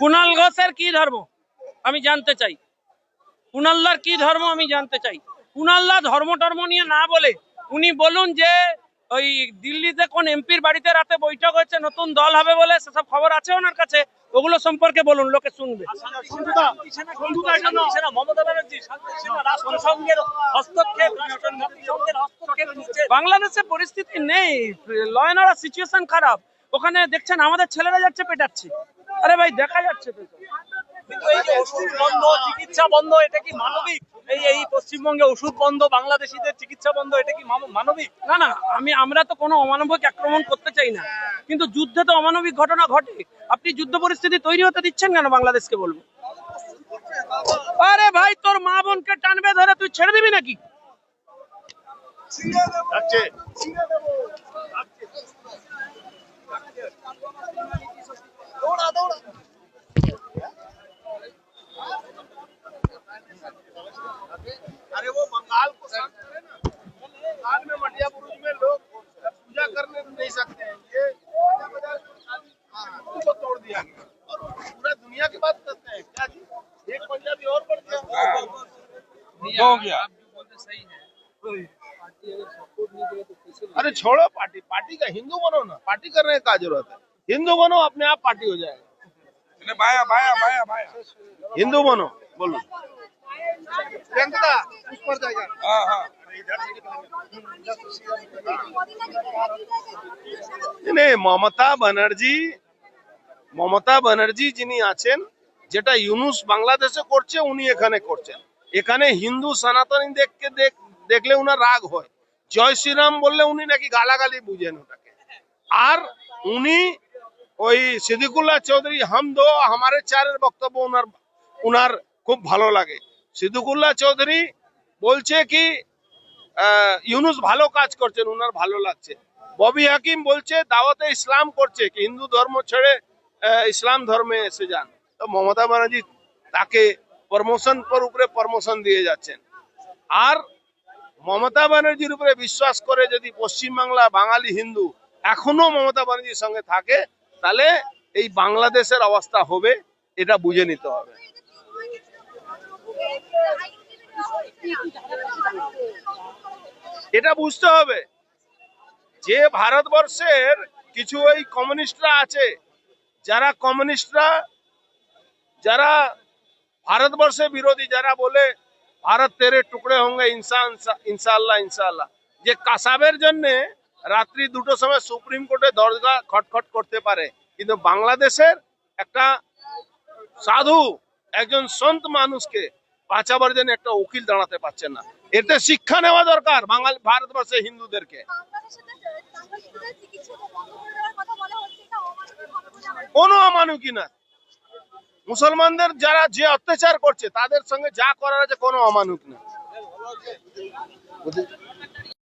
কুণাল ঘোষের কি ধর্ম? আমি জানতে চাই। কুণালদার কি ধর্ম আমি জানতে চাই। কুণালদা ধর্ম টর্ম নিয়ে না বলে উনি বলুন যে ওই দিল্লিতে কোন এমপির বাড়িতে রাতে বৈঠক হচ্ছে নতুন দল হবে বলে সেসব খবর আছে ওনার কাছে? ওগুলো সম্পর্কে বলুন লোকে শুনবে। বাংলাদেশে পরিস্থিতি নেই। ল অ্যান্ড অর্ডার সিচুয়েশন খারাপ। ওখানে দেখছেন আমাদের ছেলেরা যাচ্ছে পেটাচ্ছে। আরে ভাই দেখা যাচ্ছে তো। কিন্তু এই যে ওষুধ বন্ধ চিকিৎসা বন্ধ এটা কি মানবিক? এই এই পশ্চিমবঙ্গে ওষুধ বন্ধ বাংলাদেশিদের চিকিৎসা বন্ধ এটা কি মানবিক? না না আমি আমরা তো কোনো অমানবিক আক্রমণ করতে চাই না। কিন্তু যুদ্ধে তো অমানবিক ঘটনা ঘটে। আপনি যুদ্ধ পরিস্থিতি তৈরি হতে দিচ্ছেন কেন বাংলাদেশকে বলব? আরে ভাই তোর মা বোনকে টানবে ধরে তুই ছেড়ে দিবি নাকি? अरे वो बंगाल को शांत करे ना बंगाल में मटिया बुरुज में लोग पूजा करने नहीं सकते हैं। ये उनको तोड़ दिया। और पूरा दुनिया की बात करते हैं। क्या जी? एक पंजाबी और बढ़ गया। हो गया। अरे छोड़ो पार्टी। पार्टी का हिंदू बनो ना। पार्टी करने की ज़रूरत है? हिंदू बनो अपने आप पार्टी हो जाएगा। बाया बाया बाया बाया। हिंदू बनो बोलो। হ্যাঁ, হ্যাঁ। মমতা ব্যানার্জি মমতা ব্যানার্জি যিনি আছেন যেটা ইউনুস বাংলাদেশে করছে উনি এখানে করছেন। এখানে হিন্দু সনাতনীদেরকে দেখলে উনার রাগ হয়। জয় শ্রীরাম বললে উনি নাকি গালাগালি বুঝেন ওটাকে। আর উনি ওই সিদ্দিকুল্লাহ চৌধুরী হামদো আমারে চারের বক্তব্য উনার উনার খুব ভালো লাগে। সিদ্দিকুল্লাহ চৌধুরী বলছে কি ইউনুস ভালো কাজ করছেন, উনার ভালো লাগছে। ববি হাকিম বলছে, দাওয়াতে ইসলাম করছে, কি হিন্দু ধর্ম ছেড়ে ইসলাম ধর্মে এসে যান। তো মমতা ব্যানার্জি তাকে প্রমোশন পর উপরে প্রমোশন দিয়ে যাচ্ছেন। আর মমতা ব্যানার্জির উপরে বিশ্বাস করে যদি পশ্চিমবাংলা বাঙালি হিন্দু এখনও মমতা ব্যানার্জির সঙ্গে থাকে, তাহলে এই বাংলাদেশের অবস্থা হবে, এটা বুঝে নিতে হবে। এটা বুঝতে হবে যে ভারতবর্ষের কিছু ওই কমিউনিস্টরা আছে, যারা কমিউনিস্টরা, যারা ভারতবর্ষের বিরোধী, যারা বলে ভারত তেরে টুকরে হোঙ্গে ইনসান ইনশাল্লাহ ইনশাল্লাহ যে কাসাবের জন্য রাত্রি দুটো সময় সুপ্রিম কোর্টে দরজা খটখট করতে পারে, কিন্তু বাংলাদেশের একটা সাধু, একজন সন্ত মানুষকে বাঁচাবার জন্য একটা উকিল দাঁড়াতে পারছেন না। এতে শিক্ষা নেওয়া দরকার বাঙালি ভারতবর্ষের হিন্দুদেরকে। কোনো অমানুকি না। মুসলমানদের যারা যে অত্যাচার করছে তাদের সঙ্গে যা করার আছে কোনো অমানুক না।